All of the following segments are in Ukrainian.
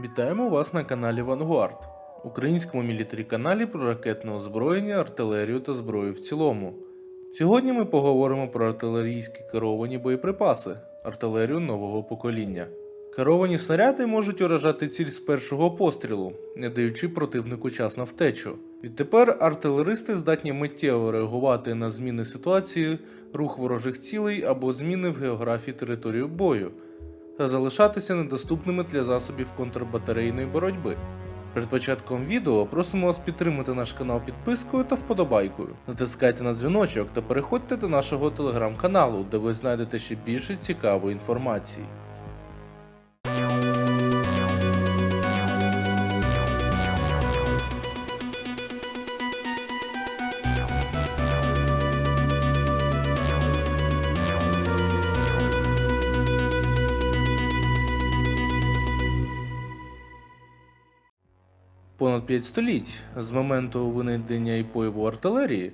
Вітаємо вас на каналі Vanguard, українському мілітарі каналі про ракетне озброєння, артилерію та зброю в цілому. Сьогодні ми поговоримо про артилерійські керовані боєприпаси, артилерію нового покоління. Керовані снаряди можуть уражати ціль з першого пострілу, не даючи противнику час на втечу. Відтепер артилеристи здатні миттєво реагувати на зміни ситуації, рух ворожих цілей або зміни в географії території бою та залишатися недоступними для засобів контрбатарейної боротьби. Перед початком відео просимо вас підтримати наш канал підпискою та вподобайкою. Натискайте на дзвіночок та переходьте до нашого телеграм-каналу, де ви знайдете ще більше цікавої інформації. 5 століть з моменту винайдення і появу артилерії,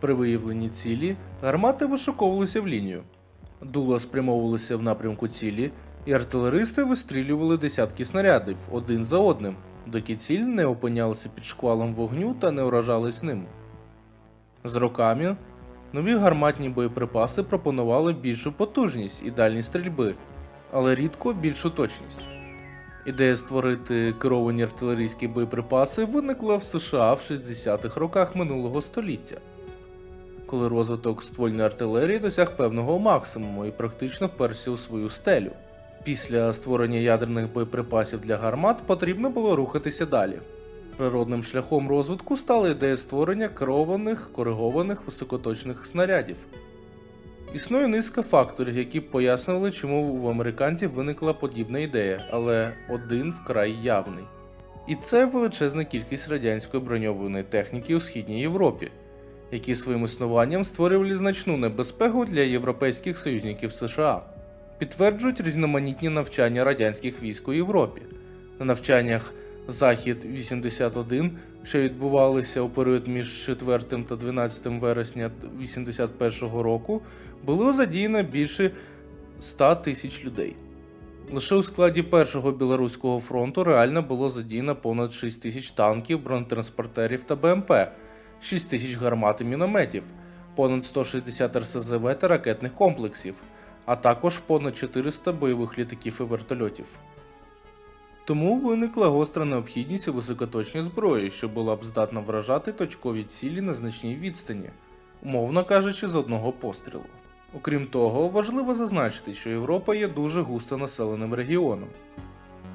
при виявленні цілі, гармати вишуковувалися в лінію, дула спрямовувалися в напрямку цілі, і артилеристи вистрілювали десятки снарядів один за одним, доки ціль не опинялася під шквалом вогню та не уражались ним. З роками нові гарматні боєприпаси пропонували більшу потужність і дальність стрільби, але рідко більшу точність. Ідея створити керовані артилерійські боєприпаси виникла в США в 60-х роках минулого століття, коли розвиток ствольної артилерії досяг певного максимуму і практично вперся у свою стелю. Після створення ядерних боєприпасів для гармат потрібно було рухатися далі. Природним шляхом розвитку стала ідея створення керованих коригованих високоточних снарядів. Існує низка факторів, які б пояснювали, чому в американців виникла подібна ідея, але один вкрай явний. І це величезна кількість радянської броньованої техніки у східній Європі, які своїм існуванням створювали значну небезпеку для європейських союзників США. Підтверджують різноманітні навчання радянських військ у Європі. На навчаннях Захід 81, що відбувалися у період між 4 та 12 вересня 81 року, було задіяно більше 100 тисяч людей. Лише у складі першого білоруського фронту реально було задіяно понад 6 тисяч танків, бронетранспортерів та БМП, 6 тисяч гармат і мінометів, понад 160 РСЗВ та ракетних комплексів, а також понад 400 бойових літаків і вертольотів. Тому виникла гостра необхідність у високоточній зброї, що була б здатна вражати точкові цілі на значній відстані, умовно кажучи, з одного пострілу. Окрім того, важливо зазначити, що Європа є дуже густо населеним регіоном.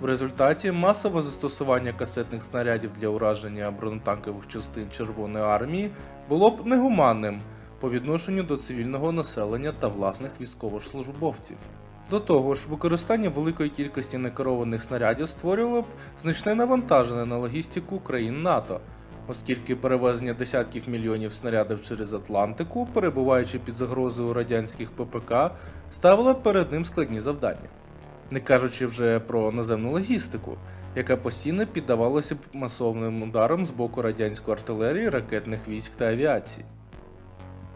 В результаті масове застосування касетних снарядів для ураження бронетанкових частин Червоної армії було б негуманним по відношенню до цивільного населення та власних військовослужбовців. До того ж, використання великої кількості некерованих снарядів створювало б значне навантаження на логістику країн НАТО, оскільки перевезення десятків мільйонів снарядів через Атлантику, перебуваючи під загрозою радянських ППК, ставило перед ним складні завдання. Не кажучи вже про наземну логістику, яка постійно піддавалася б масовним ударам з боку радянської артилерії, ракетних військ та авіації.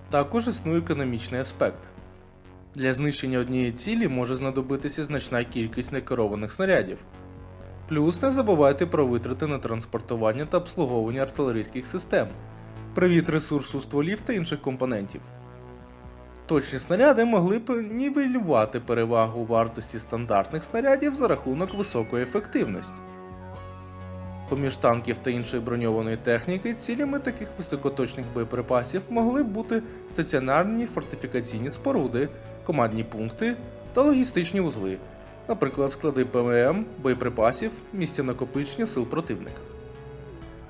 Також існує економічний аспект. Для знищення однієї цілі може знадобитися значна кількість некерованих снарядів. Плюс не забувайте про витрати на транспортування та обслуговування артилерійських систем, привіт ресурсу стволів та інших компонентів. Точні снаряди могли б нівелювати перевагу вартості стандартних снарядів за рахунок високої ефективності. Поміж танків та іншої броньованої техніки цілями таких високоточних боєприпасів могли б бути стаціонарні фортифікаційні споруди, командні пункти та логістичні вузли, наприклад, склади ПМ, боєприпасів, місця накопичення сил противника,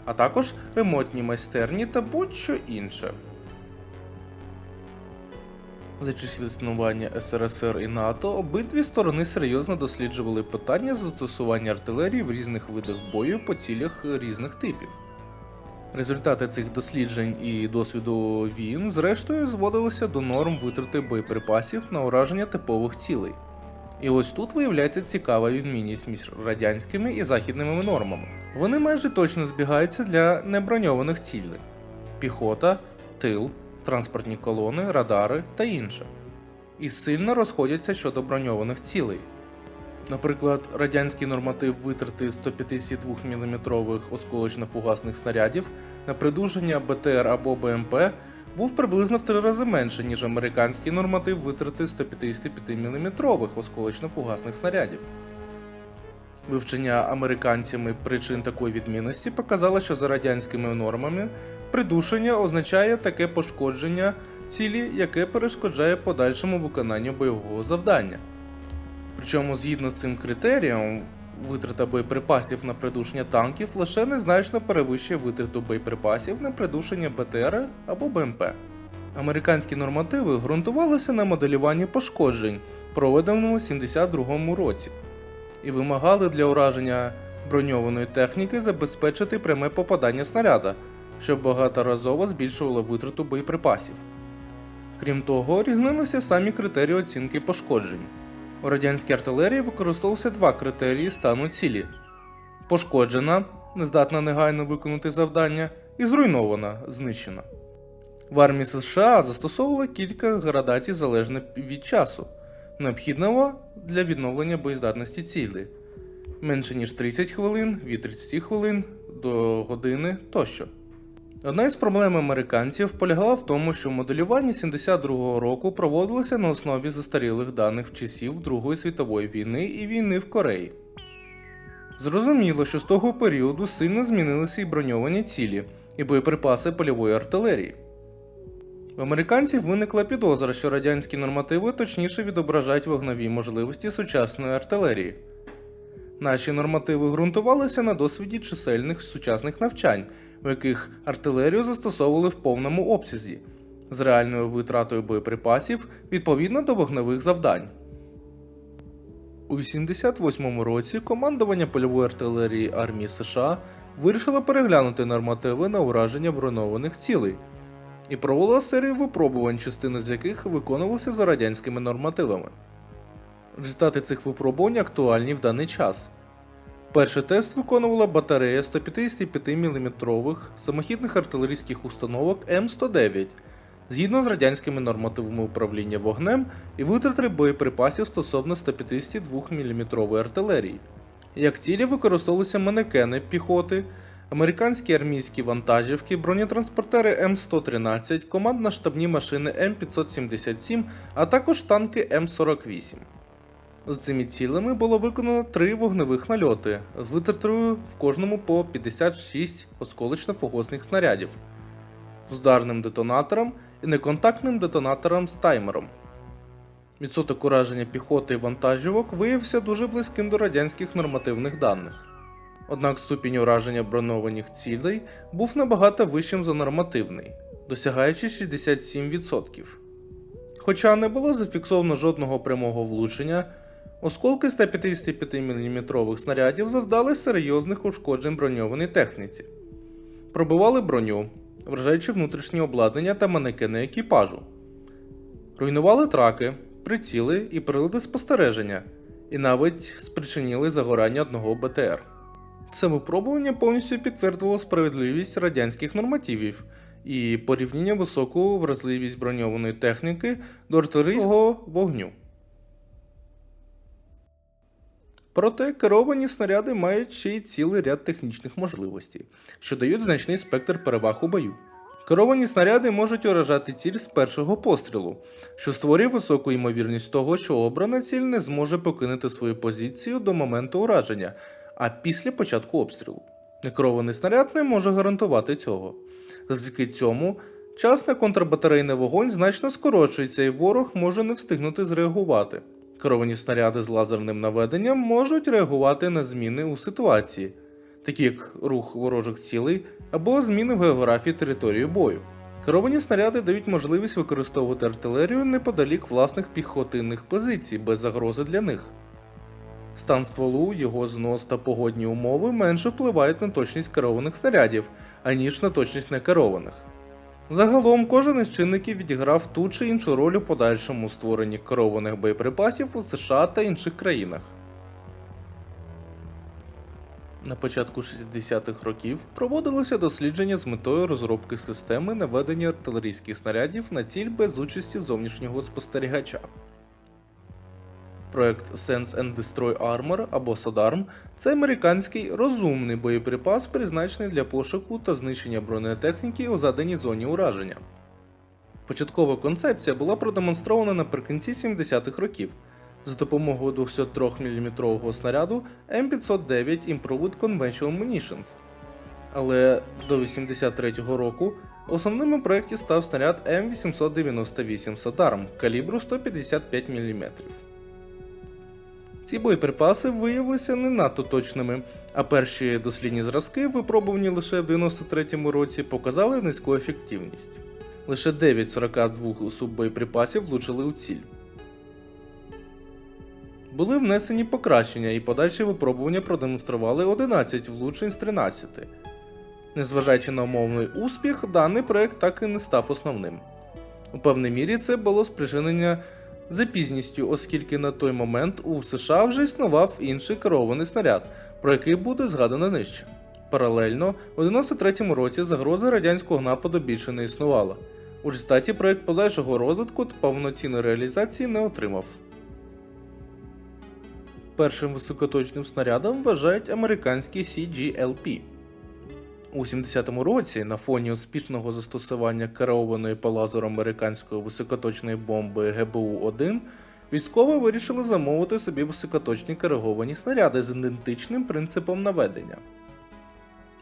а також ремонтні майстерні та будь-що інше. За часів існування СРСР і НАТО обидві сторони серйозно досліджували питання застосування артилерії в різних видах бою по цілях різних типів. Результати цих досліджень і досвіду війн, зрештою, зводилися до норм витрати боєприпасів на ураження типових цілей. І ось тут виявляється цікава відмінність між радянськими і західними нормами. Вони майже точно збігаються для неброньованих цілей: піхота, тил, транспортні колони, радари та інше. І сильно розходяться щодо броньованих цілей. Наприклад, радянський норматив витрати 152 мм осколочно-фугасних снарядів на придушення БТР або БМП був приблизно в три рази менше, ніж американський норматив витрати 155 мм осколочно-фугасних снарядів. Вивчення американцями причин такої відмінності показало, що за радянськими нормами придушення означає таке пошкодження цілі, яке перешкоджає подальшому виконанню бойового завдання. Причому, згідно з цим критерієм, витрата боєприпасів на придушення танків лише незначно перевищує витрату боєприпасів на придушення БТР або БМП. Американські нормативи ґрунтувалися на моделюванні пошкоджень, проведеному в 72 році, і вимагали для ураження броньованої техніки забезпечити пряме попадання снаряда, що багаторазово збільшувало витрату боєприпасів. Крім того, різнилися самі критерії оцінки пошкоджень. У радянській артилерії використовувалися два критерії стану цілі: пошкоджена, нездатна негайно виконати завдання, і зруйнована, знищена. В армії США застосовували кілька градацій залежно від часу, необхідного для відновлення боєздатності цілі менше ніж 30 хвилин, від 30 хвилин до години тощо. Одна із проблем американців полягала в тому, що моделювання 72-го року проводилося на основі застарілих даних часів Другої світової війни і війни в Кореї. Зрозуміло, що з того періоду сильно змінилися і броньовані цілі, і боєприпаси польової артилерії. В американців виникла підозра, що радянські нормативи точніше відображають вогнові можливості сучасної артилерії. Наші нормативи ґрунтувалися на досвіді чисельних сучасних навчань, в яких артилерію застосовували в повному обсязі, з реальною витратою боєприпасів відповідно до вогневих завдань. У 88 році командування польової артилерії армії США вирішило переглянути нормативи на ураження бронованих цілей і провело серію випробувань, частини з яких виконувалися за радянськими нормативами. Результати цих випробувань актуальні в даний час. Перший тест виконувала батарея 155 мм самохідних артилерійських установок М109 згідно з радянськими нормативами управління вогнем і витрати боєприпасів стосовно 152 мм артилерії. Як цілі використовувалися манекени піхоти, американські армійські вантажівки, бронетранспортери М113, командно-штабні машини М577, а також танки М48. З цими цілями було виконано три вогневих нальоти з витратою в кожному по 56 осколично-фугосних снарядів з ударним детонатором і неконтактним детонатором з таймером. Відсоток ураження піхоти і вантажівок виявився дуже близьким до радянських нормативних даних. Однак ступінь ураження бронованих цілей був набагато вищим за нормативний, досягаючи 67%. Хоча не було зафіксовано жодного прямого влучення, осколки 155 мм снарядів завдали серйозних ушкоджень броньованій техніці, пробивали броню, вражаючи внутрішнє обладнання та манекени екіпажу, руйнували траки, приціли і прилади спостереження, і навіть спричинили загорання одного БТР. Це випробування повністю підтвердило справедливість радянських нормативів і порівняння високу вразливість броньованої техніки до артилерійського вогню. Проте керовані снаряди мають ще й цілий ряд технічних можливостей, що дають значний спектр переваг у бою. Керовані снаряди можуть уражати ціль з першого пострілу, що створює високу ймовірність того, що обрана ціль не зможе покинути свою позицію до моменту ураження, а після початку обстрілу. Некерований снаряд не може гарантувати цього. Завдяки цьому час на контрбатарейний вогонь значно скорочується і ворог може не встигнути зреагувати. Керовані снаряди з лазерним наведенням можуть реагувати на зміни у ситуації, такі як рух ворожих цілей або зміни в географії території бою. Керовані снаряди дають можливість використовувати артилерію неподалік власних піхотинних позицій без загрози для них. Стан стволу, його знос та погодні умови менше впливають на точність керованих снарядів, аніж на точність некерованих. Загалом кожен із чинників відіграв ту чи іншу роль у подальшому створенні керованих боєприпасів у США та інших країнах. На початку 60-х років проводилося дослідження з метою розробки системи наведення артилерійських снарядів на ціль без участі зовнішнього спостерігача. Проект Sense and Destroy Armor або SODARM це американський розумний боєприпас, призначений для пошуку та знищення бронетехніки у заданій зоні ураження. Початкова концепція була продемонстрована наприкінці 70-х років за допомогою 203 мм снаряду M509 Improved Conventional Munitions. Але до 83-го року основним у проєкті став снаряд М898 Сатарм калібру 155 мм. Ці боєприпаси виявилися не надто точними, а перші дослідні зразки, випробувані лише в 93-му році, показали низьку ефективність. Лише 9 з 42 суббоєприпасів влучили у ціль. Були внесені покращення і подальші випробування продемонстрували 11 влучень з 13. Незважаючи на умовний успіх, даний проект так і не став основним. У певній мірі це було спричинення запізністю, оскільки на той момент у США вже існував інший керований снаряд, про який буде згадано нижче. Паралельно, у 93-му році загрози радянського нападу більше не існувала. У результаті проект подальшого розвитку та повноцінної реалізації не отримав. Першим високоточним снарядом вважають американський CGLP. У 70-му році на фоні успішного застосування керованої по лазеру американської високоточної бомби ГБУ-1 військові вирішили замовити собі високоточні керовані снаряди з ідентичним принципом наведення.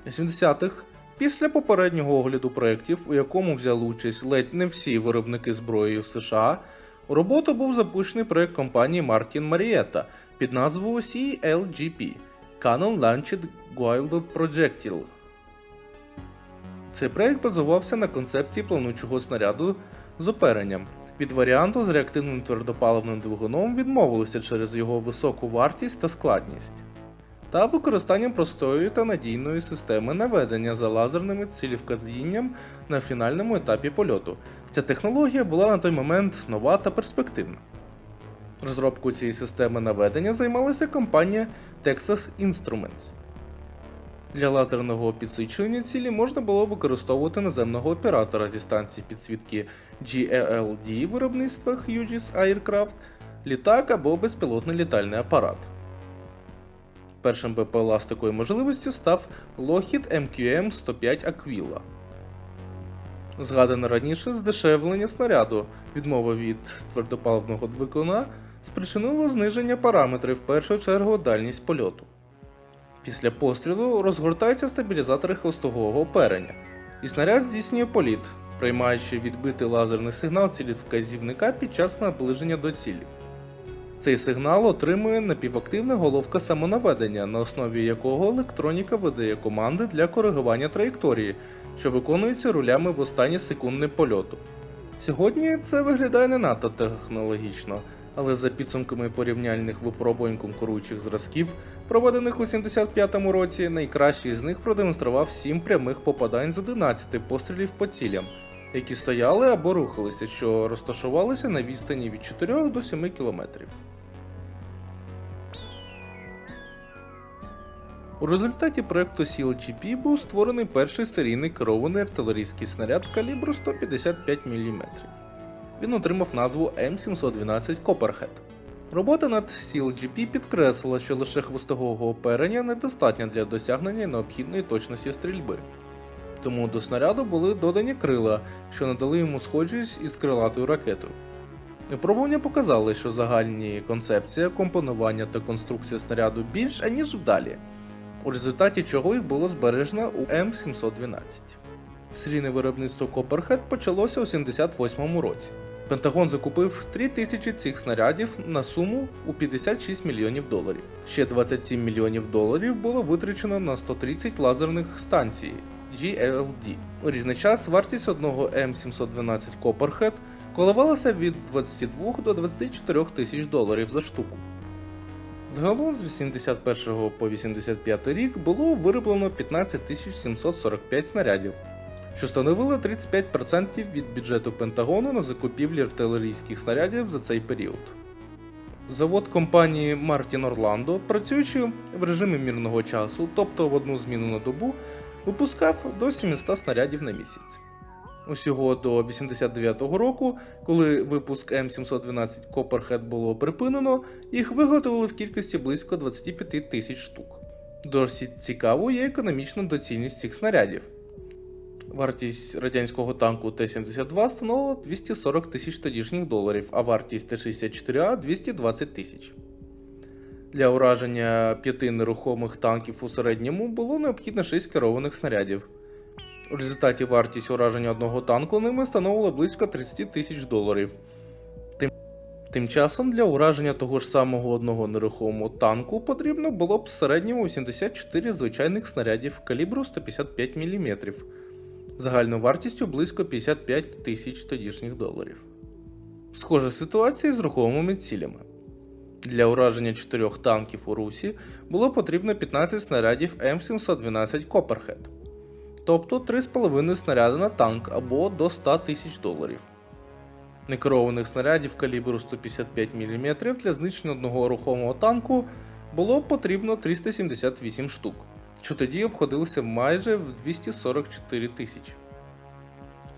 У 70-х, після попереднього огляду проєктів, у якому взяли участь ледь не всі виробники зброї в США, у роботу був запущений проєкт компанії Martin Marietta під назвою CLGP Cannon Launched Guided Projectile. Цей проєкт базувався на концепції планучого снаряду з оперенням. Від варіанту з реактивним твердопаливним двигуном відмовилися через його високу вартість та складність. Та використанням простої та надійної системи наведення за лазерними цілівказінням на фінальному етапі польоту. Ця технологія була на той момент нова та перспективна. Розробкою цієї системи наведення займалася компанія Texas Instruments. Для лазерного підсвічування цілі можна було використовувати наземного оператора зі станції підсвітки GELD виробництва Hughes Aircraft, літак або безпілотний літальний апарат. Першим БПЛА з такою можливістю став Lockheed MQM-105 Aquila. Згадане раніше здешевлення снаряду, відмова від твердопаливного двигуна спричинило зниження параметрів в першу чергу дальність польоту. Після пострілу розгортаються стабілізатори хвостового оперення, і снаряд здійснює політ, приймаючи відбитий лазерний сигнал цілівказівника під час наближення до цілі. Цей сигнал отримує напівактивна головка самонаведення, на основі якого електроніка видає команди для коригування траєкторії, що виконуються рулями в останні секунди польоту. Сьогодні це виглядає не надто технологічно, але за підсумками порівняльних випробувань конкуруючих зразків, проведених у 75-му році, найкращий з них продемонстрував 7 прямих попадань з 11 пострілів по цілям, які стояли або рухалися, що розташувалися на відстані від 4 до 7 кілометрів. У результаті проекту CLGP був створений перший серійний керований артилерійський снаряд калібру 155 мм. Він отримав назву М712 Copperhead. Робота над CLGP підкреслила, що лише хвостового оперення недостатньо для досягнення необхідної точності стрільби. Тому до снаряду були додані крила, що надали йому схожість із крилатою ракетою. Випробування показали, що загальні концепція, компонування та конструкція снаряду більш аніж вдалі, у результаті чого їх було збережено у М712. Серійне виробництво Copperhead почалося у 78 році. Пентагон закупив 3000 цих снарядів на суму у 56 мільйонів доларів. Ще 27 мільйонів доларів було витрачено на 130 лазерних станцій GLD. У різний час вартість одного М712 Copperhead коливалася від 22 до 24 тисяч доларів за штуку. Загалом з 81 по 85 рік було вироблено 15 745 снарядів, що становило 35% від бюджету Пентагону на закупівлі артилерійських снарядів за цей період. Завод компанії Martin Orlando, працюючи в режимі мірного часу, тобто в одну зміну на добу, випускав до 700 снарядів на місяць. Усього до 89-го року, коли випуск М712 Copperhead було припинено, їх виготовили в кількості близько 25 тисяч штук. Досить цікавою є економічна доцільність цих снарядів. Вартість радянського танку Т-72 становила 240 тисяч тодішніх доларів, а вартість Т-64А 220 тисяч. Для ураження п'яти нерухомих танків у середньому було необхідно 6 керованих снарядів. У результаті вартість ураження одного танку ними становила близько 30 тисяч доларів. Тим, тим часом для ураження того ж самого одного нерухомого танку потрібно було б в середньому 84 звичайних снарядів калібру 155 мм загальною вартістю близько 55 тисяч тодішніх доларів. Схожа ситуація з рухомими цілями. Для ураження чотирьох танків у Русі було потрібно 15 снарядів М712 Copperhead, тобто 3,5 снаряди на танк або до 100 тисяч доларів. Некерованих снарядів калібру 155 мм для знищення одного рухомого танку було потрібно 378 штук, що тоді обходилося майже в 244 тисячі.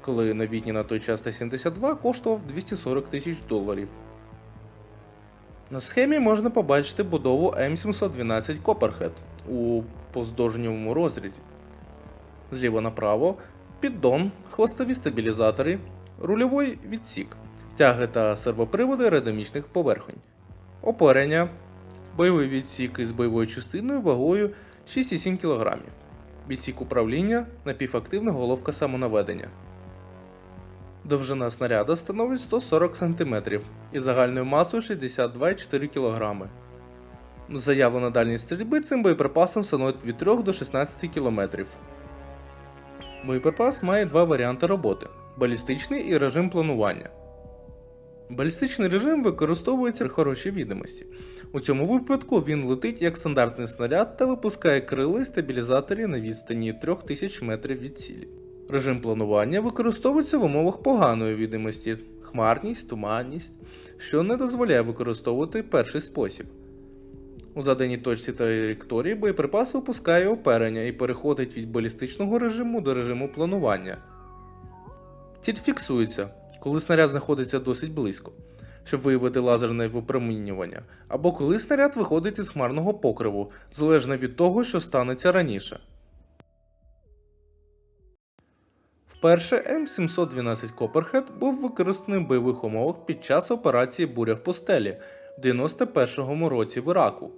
Коли новітній на той час Т-72 коштував 240 тисяч доларів. На схемі можна побачити будову М712 Copperhead у поздовжньому розрізі. Зліва направо піддон, хвостові стабілізатори, рульовий відсік, тяги та сервоприводи аеродинамічних поверхонь, оперення, бойовий відсік із бойовою частиною вагою 6,7 кг, відсік управління, напівактивна головка самонаведення. Довжина снаряда становить 140 см і загальною масою 62,4 кг. Заявлена дальність стрільби цим боєприпасом становить від 3 до 16 км. Боєприпас має два варіанти роботи: балістичний і режим планування. Балістичний режим використовується при хорошій відомості. У цьому випадку він летить як стандартний снаряд та випускає крила і стабілізаторі на відстані 3000 метрів від цілі. Режим планування використовується в умовах поганої відомості, хмарність, туманність, що не дозволяє використовувати перший спосіб. У заданій точці траєкторії боєприпас випускає оперення і переходить від балістичного режиму до режиму планування. Ціль фіксується, коли снаряд знаходиться досить близько, щоб виявити лазерне випромінювання, або коли снаряд виходить із хмарного покриву, залежно від того, що станеться раніше. Вперше М712 Copperhead був використаний в бойових умовах під час операції Буря в пустелі в 91-му році в Іраку.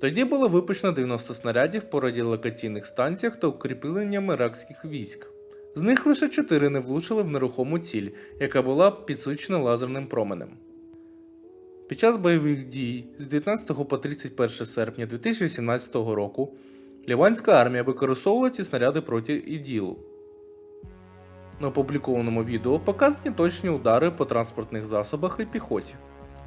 Тоді було випущено 90 снарядів по радіолокаційних станціях та укріпленням іракських військ. З них лише 4 не влучили в нерухому ціль, яка була підсвічена лазерним променем. Під час бойових дій з 19 по 31 серпня 2017 року Ліванська армія використовувала ці снаряди проти іділу. На опублікованому відео показані точні удари по транспортних засобах і піхоті.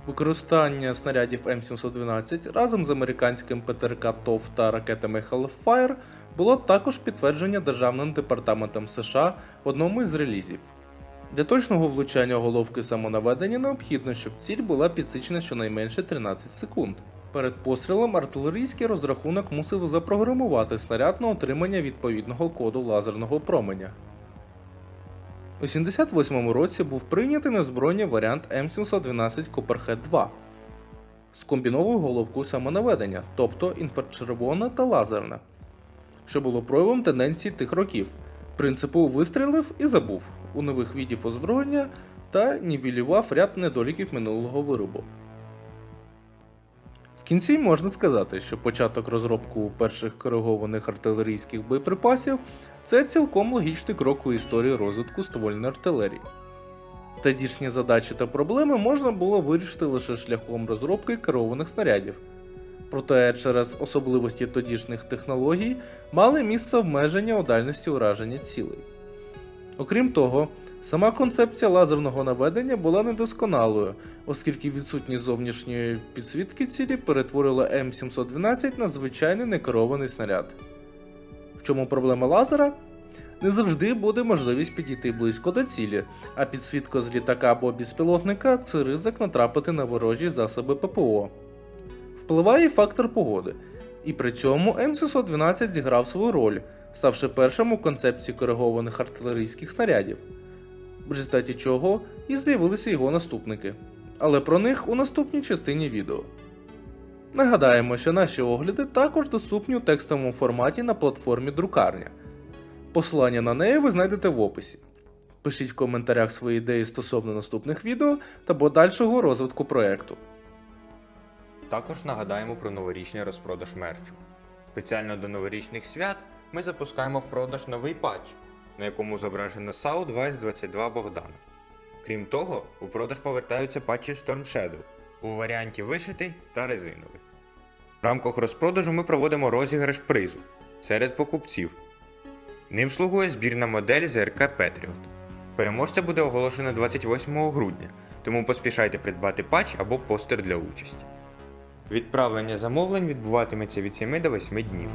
Використання снарядів М712 разом з американським ПТРК ТОВ та ракетами Hellfire було також підтвердження Державним департаментом США в одному із релізів. Для точного влучання головки самонаведення необхідно, щоб ціль була підсичена щонайменше 13 секунд. Перед пострілом артилерійський розрахунок мусив запрограмувати снаряд на отримання відповідного коду лазерного променя. У 78-му році був прийнятий на збройні варіант М712 Copperhead 2 з комбіновою головкою самонаведення, тобто інфрачервона та лазерна, що було проявом тенденції тих років, принципу вистрілив і забув у нових видів озброєння та нівелював ряд недоліків минулого виробу. В кінці можна сказати, що початок розробку перших коригованих артилерійських боєприпасів це цілком логічний крок у історії розвитку ствольної артилерії. Тодішні задачі та проблеми можна було вирішити лише шляхом розробки керованих снарядів. Проте через особливості тодішніх технологій мали місце обмеження у дальності ураження цілей. Окрім того, сама концепція лазерного наведення була недосконалою, оскільки відсутність зовнішньої підсвітки цілі перетворила М712 на звичайний некерований снаряд. В чому проблема лазера? Не завжди буде можливість підійти близько до цілі, а підсвітка з літака або безпілотника це ризик натрапити на ворожі засоби ППО. Впливає і фактор погоди, і при цьому М612 зіграв свою роль, ставши першим у концепції коригованих артилерійських снарядів, в результаті чого і з'явилися його наступники. Але про них у наступній частині відео. Нагадаємо, що наші огляди також доступні у текстовому форматі на платформі Друкарня. Посилання на неї ви знайдете в описі. Пишіть в коментарях свої ідеї стосовно наступних відео та подальшого розвитку проекту. Також нагадаємо про новорічний розпродаж мерчу. Спеціально до новорічних свят ми запускаємо в продаж новий патч, на якому зображено САУ 2022 Богдана. Крім того, у продаж повертаються патчі Storm Shadow у варіанті вишитий та резиновий. В рамках розпродажу ми проводимо розіграш призу серед покупців. Ним слугує збірна модель ЗРК Patriot. Переможця буде оголошено 28 грудня, тому поспішайте придбати патч або постер для участі. Відправлення замовлень відбуватиметься від 7 до 8 днів.